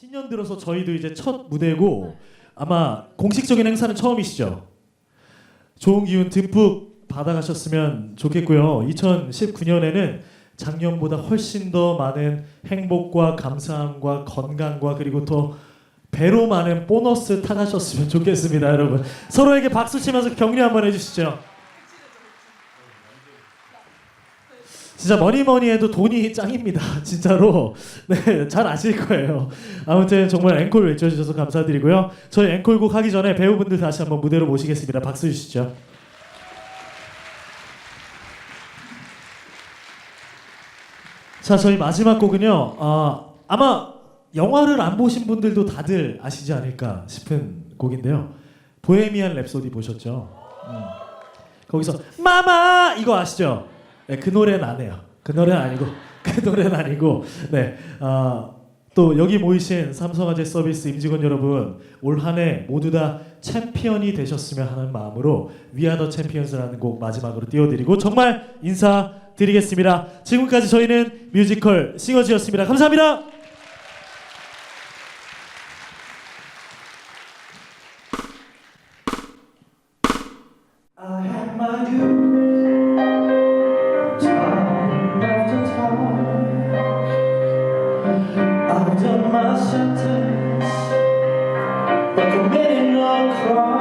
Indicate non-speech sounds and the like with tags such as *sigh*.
신년 들어서 저희도 이제 첫 무대고 아마 공식적인 행사는 처음이시죠. 좋은 기운 듬뿍 받아가셨으면 좋겠고요. 2019년에는 작년보다 훨씬 더 많은 행복과 감사함과 건강과 그리고 더 배로 많은 보너스 타가셨으면 좋겠습니다, 여러분. 서로에게 박수 치면서 격려 한번 해주시죠. 진짜 뭐니 뭐니 해도 돈이 짱입니다. *laughs* 진짜로. 네, 잘 아실 거예요. 아무튼 정말 앵콜 외쳐주셔서 감사드리고요. 저희 앵콜곡 하기 전에 배우분들 다시 한번 무대로 모시겠습니다. 박수 주시죠. 자, 저희 마지막 곡은요. 아, 아마 영화를 안 보신 분들도 다들 아시지 않을까 싶은 곡인데요. 보헤미안 랩소디 보셨죠? 음. 거기서 마마 이거 아시죠? 네, 그 노래는 안 해요. 그 노래는 아니고 *laughs* 그 노래는 아니고 네. 아, 또 여기 모이신 삼성화재 서비스 임직원 여러분 올 한 해 모두 다 챔피언이 되셨으면 하는 마음으로 위아더 챔피언스라는 곡 마지막으로 띄워드리고 정말 인사드리겠습니다. 지금까지 저희는 뮤지컬 싱어즈였습니다. 감사합니다. sentence for committing a crime.